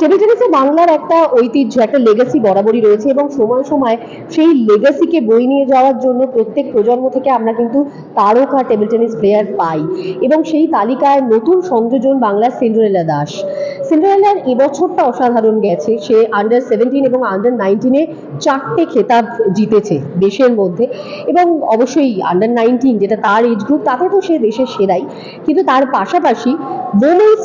Table টেনিসে বাংলার একটা ঐতিহ্য, একটা লেগাসি বরাবরই রয়েছে এবং সময় সময় সেই লেগাসিকে বই নিয়ে যাওয়ার জন্য প্রত্যেক প্রজন্ম থেকে আমরা কিন্তু তারকা টেবিল টেনিস প্লেয়ার পাই এবং সেই তালিকায় নতুন সংযোজন বাংলার সিন্ড্রেলা দাস। সিন্ড্রেলার এবছরটা অসাধারণ গেছে। সে আন্ডার সেভেন্টিন এবং আন্ডার নাইনটিনে চারটে খেতাব জিতেছে দেশের মধ্যে। এবং অবশ্যই আন্ডার নাইনটিন যেটা তার এজ গ্রুপ তাতে তো সে দেশের সেরাই। কিন্তু তার পাশাপাশি ওমেন্স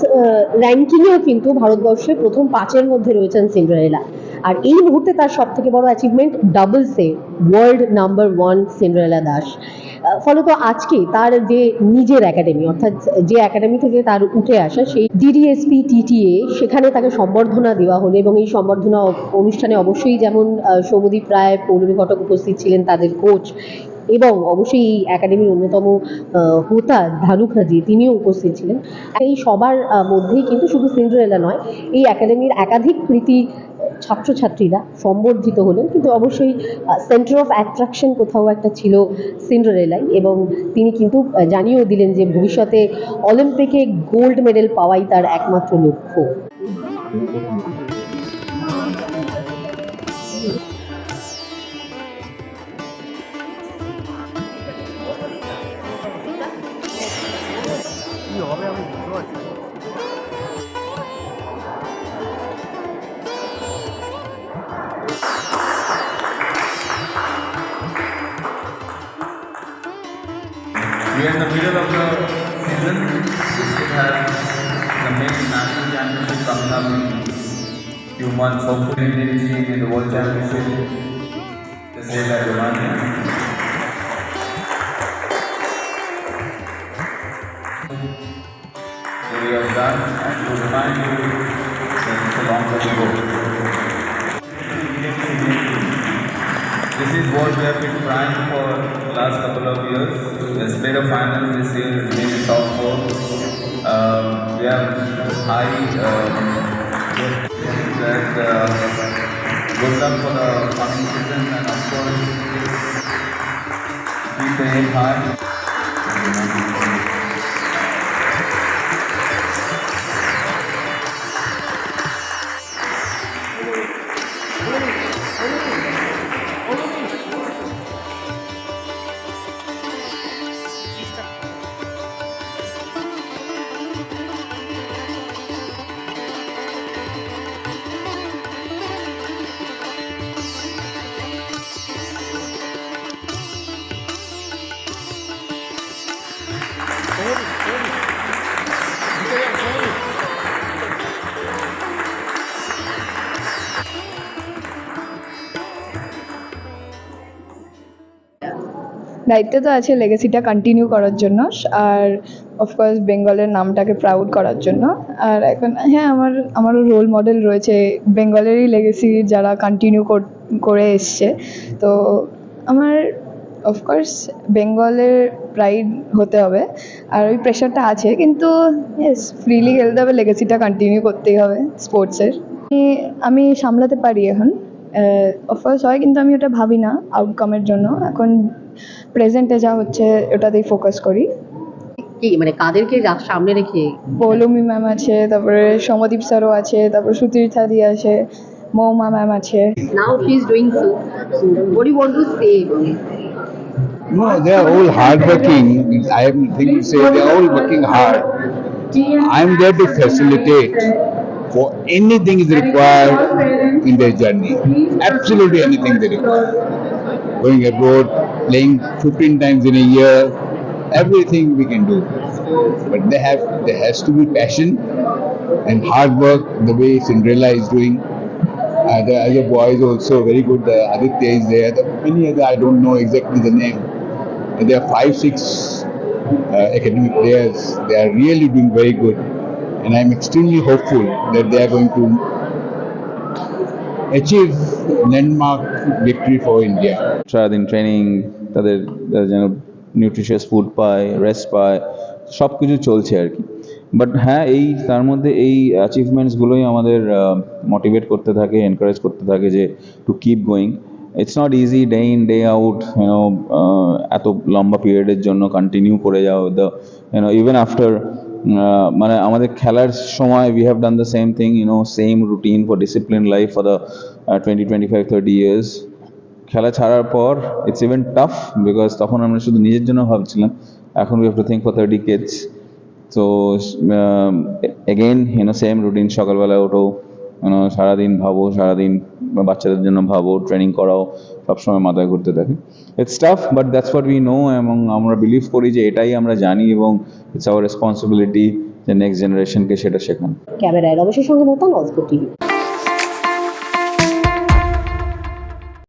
র্যাঙ্কিংয়েও কিন্তু ভারতবর্ষের প্রথম পাঁচের মধ্যে রয়েছেন সিন্ড্রেলা। আর এই মুহূর্তে তার সব থেকে বড় অ্যাচিভমেন্ট ডাবল সে world number one Cinderella Das. ফলত আজকে তার যে নিজের একাডেমি অর্থাৎ যে একাডেমি থেকে তার উঠে আসা সেই ডিডিএসপি টিটিএ সেখানে তাকে সম্বর্ধনা দেওয়া হলো এবং এই সম্বর্ধনা অনুষ্ঠানে অবশ্যই যেমন সৌমদীপ রায়, পৌলমী ঘটক উপস্থিত ছিলেন, তাদের কোচ এবং অবশ্যই এই একাডেমির অন্যতম হোতা ধানু খাজি, তিনিও উপস্থিত ছিলেন। এই সবার মধ্যেই কিন্তু শুধু সিন্ড্রেলা নয়, এই একাডেমির একাধিক কৃতি ছাত্রছাত্রীরা সম্বর্ধিত হলেন। কিন্তু অবশ্যই সেন্টার অফ অ্যাট্রাকশন কোথাও একটা ছিল সিন্ড্রেলাই এবং তিনি কিন্তু জানিয়েও দিলেন যে ভবিষ্যতে অলিম্পিকে গোল্ড মেডেল পাওয়াই তার একমাত্র লক্ষ্য। We are in the middle of the season. We still the main national championship coming up in few months. Hopefully, Indian team in the world championship. The same at Romania. We have done, and to remind you that it's a long time ago. This is what we have been trying for the last couple of years. Let's play the finals this year, in top four. Um, we have high um, that uh, good luck for the coming season and of course keep the aim দায়িত্ব তো আছে লেগেসিটা continue করার জন্য, আর of course বেঙ্গলের নামটাকে proud করার জন্য। আর এখন হ্যাঁ আমার আমারও রোল মডেল রয়েছে। বেঙ্গলেরই লেগেসি যারা কন্টিনিউ করে এসছে। তো আমার অফকোর্স বেঙ্গলের প্রাইড হতে হবে। আর ওই প্রেশারটা আছে, কিন্তু ইয়েস ফ্রিলি খেলতে হবে লেগেসিটা কন্টিনিউ করতেই হবে স্পোর্টসের আমি সামলাতে পারি এখন। অফকোর্স হয়, কিন্তু আমি ওটা ভাবি না আউটকামের জন্য। এখন প্রেজেন্টে যা হচ্ছে ওটাতেই ফোকাস করি কি মানে কাদেরকে সামনে রেখে পৌলমী ম্যাম আছে তারপরে সমদীপ স্যারও আছে তারপরে সুতীর্থাদি আছে মৌমা ম্যাম আছে is doing so so what do you want to say No, they are all hardworking. I have nothing to say. They are all working hard. I am there to facilitate for anything is required in their journey. Absolutely anything they require. Going abroad, playing 15 times in a year, everything we can do. But they have there has to be passion and hard work the way Cinderella is doing. Uh, the other boys also very good. Uh, Aditya is there. The many other I don't know exactly the name. And there are five, six uh, academic players. They are really doing very good, and I'm extremely hopeful that they are going to achieve landmark victory for India. সারাদিন training তাদের যেন nutritious food পায় rest পায় সব কিছু চলছে আর কি but হ্যাঁ এই, তার মধ্যে এই অ্যাচিভমেন্টসগুলোই আমাদের মোটিভেট করতে থাকে এনকারেজ করতে থাকে যে to keep going it's not easy day in day out এত লম্বা পিরিয়ডের জন্য কন্টিনিউ করে যাও দ্য ইভেন আফটার মানে আমাদের খেলার সময় we have done the same thing you know same routine for discipline life for the twenty twenty five thirty years খেলা ছাড়ার পর ইটস ইভেন টাফ বিকজ তখন আমরা শুধু নিজের জন্য ভাবছিলাম, এখন we have to think for thirty kids তো again you know same routine সকালবেলা ওঠো সারাদিন ভাবো, সারাদিন বাচ্চাদের জন্য ভাবো ট্রেনিং করাও, সবসময় মাথায় ঘুরতে থাকে। It's tough but that's what we know এবং আমরা বিলিভ করি যে এটাই আমরা জানি এবং ইটস আওয়ার রেসপন্সিবিলিটি যে নেক্সট জেনারেশনকে সেটা শেখানো। ক্যামেরায় অবশ্যই সঙ্গে মতন অজপুর টিভি।